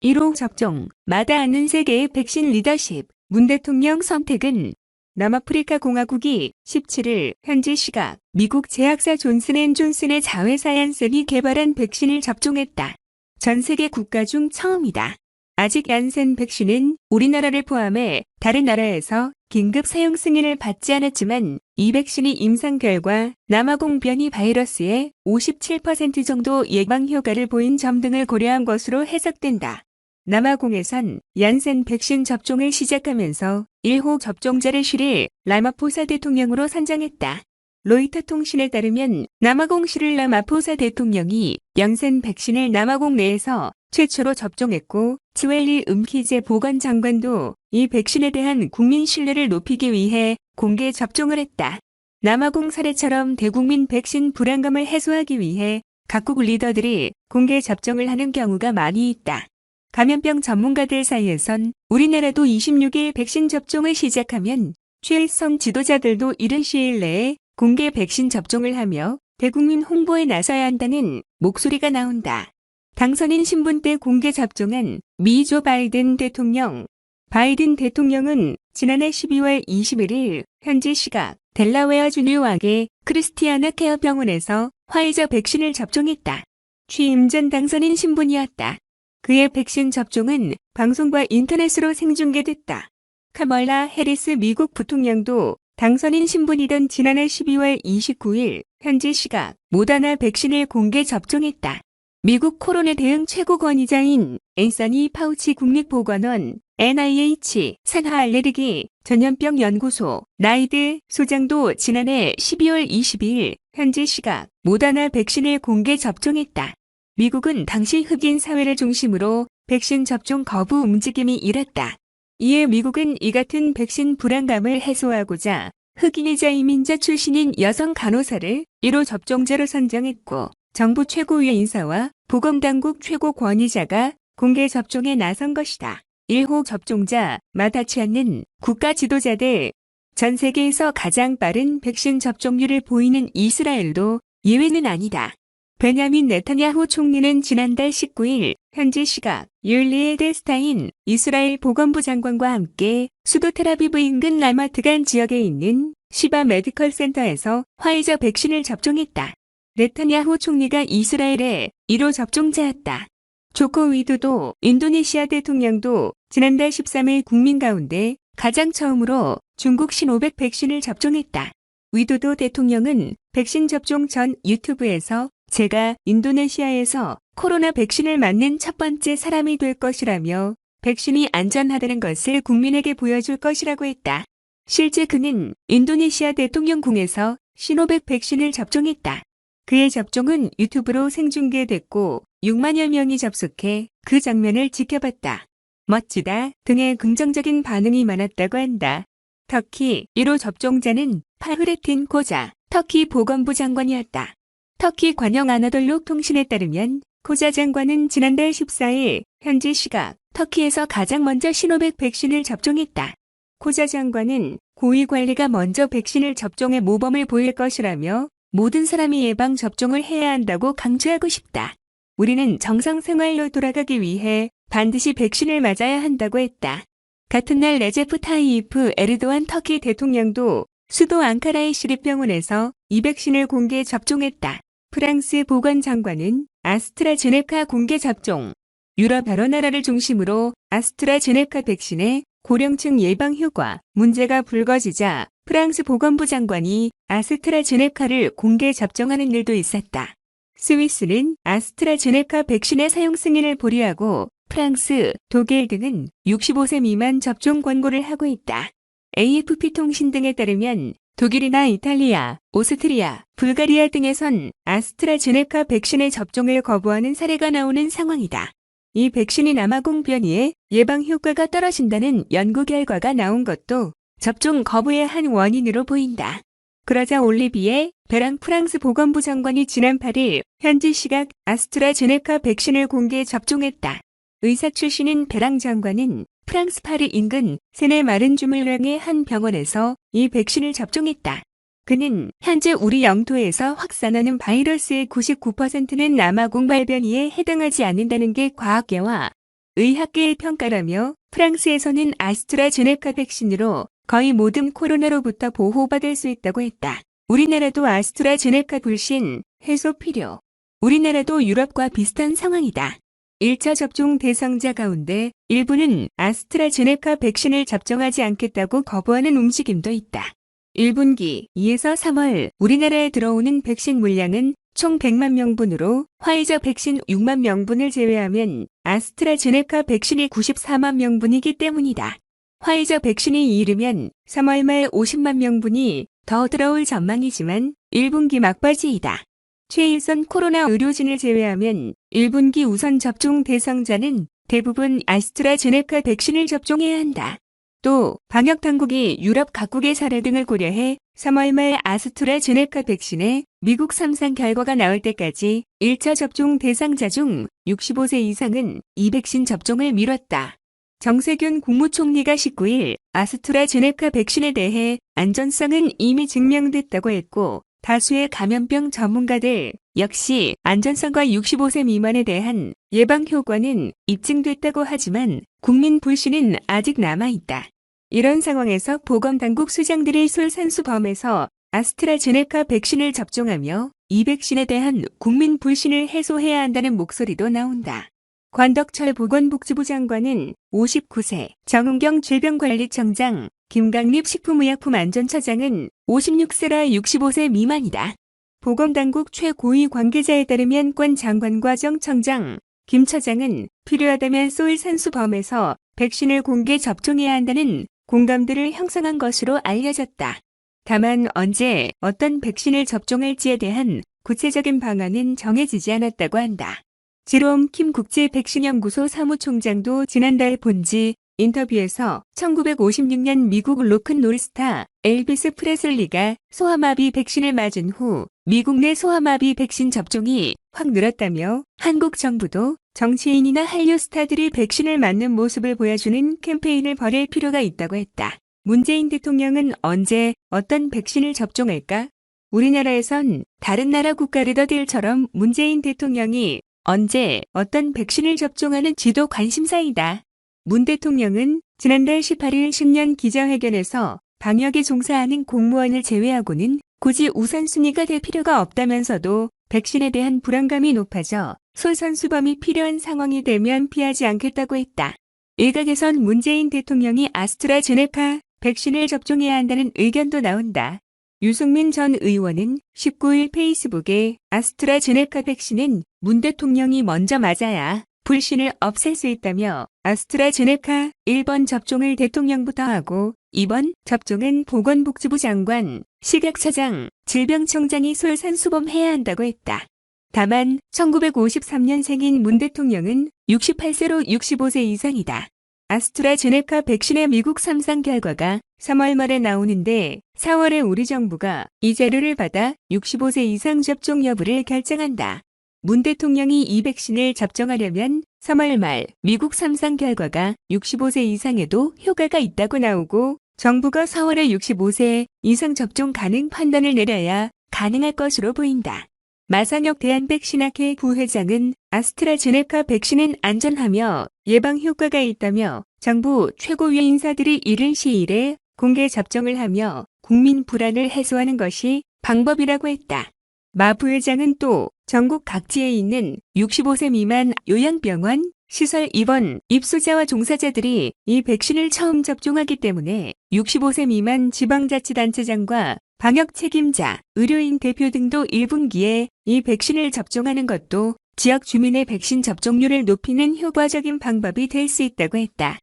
1호 접종, 마다 않는 세계의 백신 리더십, 문 대통령 선택은 남아프리카 공화국이 17일 현지 시각 미국 제약사 존슨앤존슨의 자회사 얀센이 개발한 백신을 접종했다. 전 세계 국가 중 처음이다. 아직 얀센 백신은 우리나라를 포함해 다른 나라에서 긴급 사용 승인을 받지 않았지만 이 백신이 임상 결과 남아공 변이 바이러스의 57% 정도 예방 효과를 보인 점 등을 고려한 것으로 해석된다. 남아공에선 얀센 백신 접종을 시작하면서 1호 접종자를 시릴 라마포사 대통령으로 선정했다. 로이터 통신에 따르면 남아공 시릴 라마포사 대통령이 얀센 백신을 남아공 내에서 최초로 접종했고 치웰리 음키제 보건장관도 이 백신에 대한 국민 신뢰를 높이기 위해 공개 접종을 했다. 남아공 사례처럼 대국민 백신 불안감을 해소하기 위해 각국 리더들이 공개 접종을 하는 경우가 많이 있다. 감염병 전문가들 사이에선 우리나라도 26일 백신 접종을 시작하면 최일성 지도자들도 이른 시일 내에 공개 백신 접종을 하며 대국민 홍보에 나서야 한다는 목소리가 나온다. 당선인 신분 때 공개 접종한 미 조 바이든 대통령. 바이든 대통령은 지난해 12월 21일 현지 시각 델라웨어 주뉴악의 크리스티아나 케어 병원에서 화이자 백신을 접종했다. 취임 전 당선인 신분이었다. 그의 백신 접종은 방송과 인터넷으로 생중계됐다. 카멀라 해리스 미국 부통령도 당선인 신분이던 지난해 12월 29일 현지 시각 모다나 백신을 공개 접종했다. 미국 코로나 대응 최고 권위자인 앤서니 파우치 국립보건원 NIH 산하 알레르기 전염병 연구소 나이드 소장도 지난해 12월 22일 현지 시각 모다나 백신을 공개 접종했다. 미국은 당시 흑인 사회를 중심으로 백신 접종 거부 움직임이 일었다. 이에 미국은 이 같은 백신 불안감을 해소하고자 흑인이자 이민자 출신인 여성 간호사를 1호 접종자로 선정했고 정부 최고위의 인사와 보건당국 최고 권위자가 공개 접종에 나선 것이다. 1호 접종자 마다치 않는 국가 지도자들 전 세계에서 가장 빠른 백신 접종률을 보이는 이스라엘도 예외는 아니다. 베냐민 네타냐후 총리는 지난달 19일 현지 시각 율리에 데스타인 이스라엘 보건부 장관과 함께 수도 테라비브 인근 라마트간 지역에 있는 시바 메디컬 센터에서 화이자 백신을 접종했다. 네타냐후 총리가 이스라엘의 1호 접종자였다. 조코 위도도 인도네시아 대통령도 지난달 13일 국민 가운데 가장 처음으로 중국 신오백 백신을 접종했다. 위도도 대통령은 백신 접종 전 유튜브에서 제가 인도네시아에서 코로나 백신을 맞는 첫 번째 사람이 될 것이라며 백신이 안전하다는 것을 국민에게 보여줄 것이라고 했다. 실제 그는 인도네시아 대통령궁에서 시노백 백신을 접종했다. 그의 접종은 유튜브로 생중계됐고 6만여 명이 접속해 그 장면을 지켜봤다. 멋지다 등의 긍정적인 반응이 많았다고 한다. 터키 1호 접종자는 파흐레틴 코자 터키 보건부 장관이었다. 터키 관영 아나돌록 통신에 따르면 코자 장관은 지난달 14일 현지 시각 터키에서 가장 먼저 시노백 백신을 접종했다. 코자 장관은 고위 관리가 먼저 백신을 접종해 모범을 보일 것이라며 모든 사람이 예방 접종을 해야 한다고 강조하고 싶다. 우리는 정상 생활로 돌아가기 위해 반드시 백신을 맞아야 한다고 했다. 같은 날 레제프 타이이프 에르도안 터키 대통령도 수도 앙카라의 시립병원에서 이 백신을 공개 접종했다. 프랑스 보건장관은 아스트라제네카 공개 접종, 유럽 여러 나라를 중심으로 아스트라제네카 백신의 고령층 예방 효과 문제가 불거지자 프랑스 보건부 장관이 아스트라제네카를 공개 접종하는 일도 있었다. 스위스는 아스트라제네카 백신의 사용 승인을 보류하고 프랑스, 독일 등은 65세 미만 접종 권고를 하고 있다. AFP 통신 등에 따르면 독일이나 이탈리아, 오스트리아, 불가리아 등에선 아스트라제네카 백신의 접종을 거부하는 사례가 나오는 상황이다. 이 백신이 남아공 변이에 예방 효과가 떨어진다는 연구 결과가 나온 것도 접종 거부의 한 원인으로 보인다. 그러자 올리비에 베랑 프랑스 보건부 장관이 지난 8일 현지 시각 아스트라제네카 백신을 공개 접종했다. 의사 출신인 베랑 장관은 프랑스 파리 인근 세네 마른 주물량의 한 병원에서 이 백신을 접종했다. 그는 현재 우리 영토에서 확산하는 바이러스의 99%는 남아공 발변이에 해당하지 않는다는 게 과학계와 의학계의 평가라며 프랑스에서는 아스트라제네카 백신으로 거의 모든 코로나로부터 보호받을 수 있다고 했다. 우리나라도 아스트라제네카 불신 해소 필요. 우리나라도 유럽과 비슷한 상황이다. 1차 접종 대상자 가운데 일부는 아스트라제네카 백신을 접종하지 않겠다고 거부하는 움직임도 있다. 1분기 2에서 3월 우리나라에 들어오는 백신 물량은 총 100만 명분으로 화이자 백신 6만 명분을 제외하면 아스트라제네카 백신이 94만 명분이기 때문이다. 화이자 백신이 이르면 3월 말 50만 명분이 더 들어올 전망이지만 1분기 막바지이다. 최일선 코로나 의료진을 제외하면 1분기 우선 접종 대상자는 대부분 아스트라제네카 백신을 접종해야 한다. 또 방역 당국이 유럽 각국의 사례 등을 고려해 3월 말 아스트라제네카 백신의 미국 3상 결과가 나올 때까지 1차 접종 대상자 중 65세 이상은 이 백신 접종을 미뤘다. 정세균 국무총리가 19일 아스트라제네카 백신에 대해 안전성은 이미 증명됐다고 했고 다수의 감염병 전문가들 역시 안전성과 65세 미만에 대한 예방 효과는 입증됐다고 하지만 국민 불신은 아직 남아있다. 이런 상황에서 보건당국 수장들이 솔선수범해서 아스트라제네카 백신을 접종하며 이 백신에 대한 국민 불신을 해소해야 한다는 목소리도 나온다. 관덕철 보건복지부 장관은 59세, 정은경 질병관리청장, 김강립 식품의약품안전처장은 56세라 65세 미만이다. 보건당국 최고위 관계자에 따르면 권 장관과 정청장, 김 처장은 필요하다면 소일 산수범에서 백신을 공개 접종해야 한다는 공감대를 형성한 것으로 알려졌다. 다만 언제 어떤 백신을 접종할지에 대한 구체적인 방안은 정해지지 않았다고 한다. 지롬 킴 국제백신연구소 사무총장도 지난달 본지 인터뷰에서 1956년 미국 로큰 노르스타 엘비스 프레슬리가 소아마비 백신을 맞은 후 미국 내 소아마비 백신 접종이 확 늘었다며 한국 정부도 정치인이나 한류 스타들이 백신을 맞는 모습을 보여주는 캠페인을 벌일 필요가 있다고 했다. 문재인 대통령은 언제 어떤 백신을 접종할까? 우리나라에선 다른 나라 국가 리더들처럼 문재인 대통령이 언제 어떤 백신을 접종하는 지도 관심사이다. 문 대통령은 지난달 18일 신년 기자회견에서 방역에 종사하는 공무원을 제외하고는 굳이 우선순위가 될 필요가 없다면서도 백신에 대한 불안감이 높아져 솔선수범이 필요한 상황이 되면 피하지 않겠다고 했다. 일각에선 문재인 대통령이 아스트라제네카 백신을 접종해야 한다는 의견도 나온다. 유승민 전 의원은 19일 페이스북에 아스트라제네카 백신은 문 대통령이 먼저 맞아야 불신을 없앨 수 있다며 아스트라제네카 1번 접종을 대통령부터 하고 2번 접종은 보건복지부 장관, 식약처장, 질병청장이 솔선수범해야 한다고 했다. 다만 1953년생인 문 대통령은 68세로 65세 이상이다. 아스트라제네카 백신의 미국 3상 결과가 3월 말에 나오는데 4월에 우리 정부가 이 자료를 받아 65세 이상 접종 여부를 결정한다. 문 대통령이 이 백신을 접종하려면 3월 말 미국 3상 결과가 65세 이상에도 효과가 있다고 나오고 정부가 4월에 65세 이상 접종 가능 판단을 내려야 가능할 것으로 보인다. 마상혁 대한백신학회 부회장은 아스트라제네카 백신은 안전하며 예방 효과가 있다며 정부 최고위 인사들이 이른 시일에 공개 접종을 하며 국민 불안을 해소하는 것이 방법이라고 했다. 마 부회장은 또 전국 각지에 있는 65세 미만 요양병원, 시설 입원, 입소자와 종사자들이 이 백신을 처음 접종하기 때문에 65세 미만 지방자치단체장과 방역 책임자, 의료인 대표 등도 1분기에 이 백신을 접종하는 것도 지역 주민의 백신 접종률을 높이는 효과적인 방법이 될 수 있다고 했다.